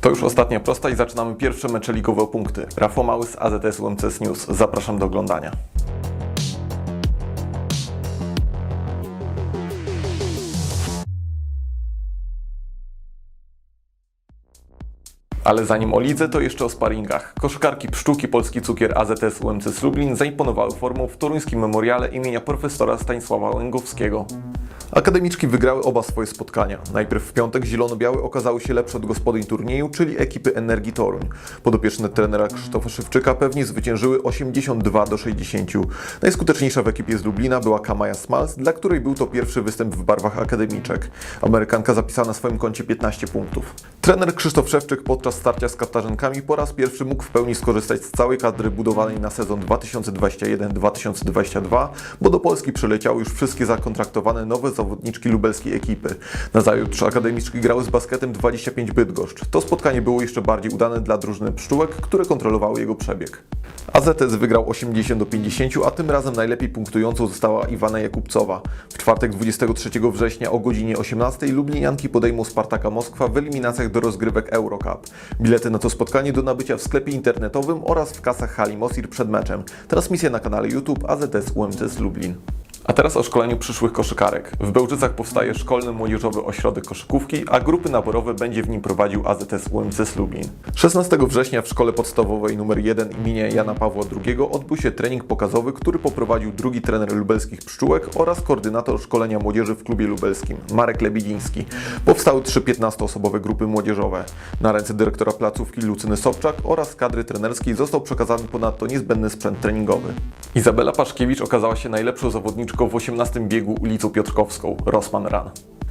To już ostatnia prosta i zaczynamy pierwsze mecze ligowe o punkty. Rafał Mały z AZS UMCS News. Zapraszam do oglądania. Ale zanim o lidze, to jeszcze o sparingach. Koszykarki Pszczółki Polski Cukier AZS UMCS Lublin zaimponowały formą w toruńskim memoriale imienia profesora Stanisława Łęgowskiego. Akademiczki wygrały oba swoje spotkania. Najpierw w piątek zielono-białe okazały się lepsze od gospodyń turnieju, czyli ekipy Energii Toruń. Podopieczne trenera Krzysztofa Szywczyka pewnie zwyciężyły 82 do 60. Najskuteczniejsza w ekipie z Lublina była Kamaja Smals, dla której był to pierwszy występ w barwach akademiczek. Amerykanka zapisała na swoim koncie 15 punktów. Trener Krzysztof Szewczyk podczas starcia z Kartażenkami po raz pierwszy mógł w pełni skorzystać z całej kadry budowanej na sezon 2021-2022, bo do Polski przyleciały już wszystkie zakontraktowane nowe zawodniczki lubelskiej ekipy. Nazajutrz akademiczki grały z basketem 25 Bydgoszcz. To spotkanie było jeszcze bardziej udane dla drużyny pszczółek, które kontrolowały jego przebieg. AZS wygrał 80 do 50, a tym razem najlepiej punktującą została Iwana Jakubcowa. W czwartek 23 września o godzinie 18 Lublinianki podejmą Spartaka Moskwa w eliminacjach do rozgrywek Eurocup. Bilety na to spotkanie do nabycia w sklepie internetowym oraz w kasach hali Mosir przed meczem. Transmisja na kanale YouTube AZS UMCS Lublin. A teraz o szkoleniu przyszłych koszykarek. W Bełżycach powstaje szkolny młodzieżowy ośrodek koszykówki, a grupy naborowe będzie w nim prowadził AZS UMCS Lublin. 16 września w szkole podstawowej nr 1 imienia Jana Pawła II odbył się trening pokazowy, który poprowadził drugi trener lubelskich pszczółek oraz koordynator szkolenia młodzieży w klubie lubelskim, Marek Lebidziński. Powstały trzy 15-osobowe grupy młodzieżowe. Na ręce dyrektora placówki Lucyny Sobczak oraz kadry trenerskiej został przekazany ponadto niezbędny sprzęt treningowy. Izabela Paszkiewicz okazała się najlepszą zawodniczką w 18 biegu ulicą Piotrkowską, Rossmann Run.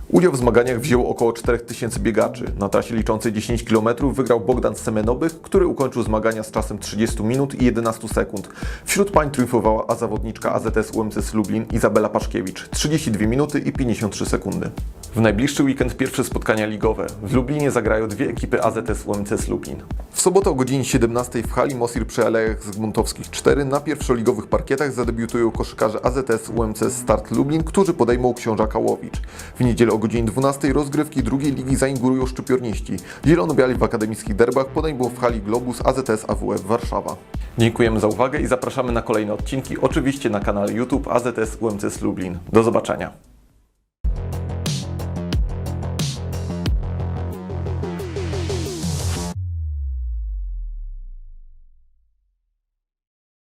Udział w zmaganiach wzięło około 4000 biegaczy. Na trasie liczącej 10 km wygrał Bogdan Semenobych, który ukończył zmagania z czasem 30 minut i 11 sekund. Wśród pań triumfowała a zawodniczka AZS UMCS Lublin Izabela Paszkiewicz 32 minuty i 53 sekundy. W najbliższy weekend pierwsze spotkania ligowe. W Lublinie zagrają dwie ekipy AZS UMCS Lublin. W sobotę o godzinie 17 w hali Mosir przy Alejach Zygmuntowskich 4 na pierwszoligowych parkietach zadebiutują koszykarze AZS UMCS Start Lublin, którzy podejmą Książaka Łowicz. W niedzielę o godzinie 12 rozgrywki drugiej ligi zaingurują szczypiorniści. Zielono-biali w akademickich derbach podejmą w hali Globus AZS AWF Warszawa. Dziękujemy za uwagę i zapraszamy na kolejne odcinki, oczywiście na kanale YouTube AZS UMCS Lublin. Do zobaczenia.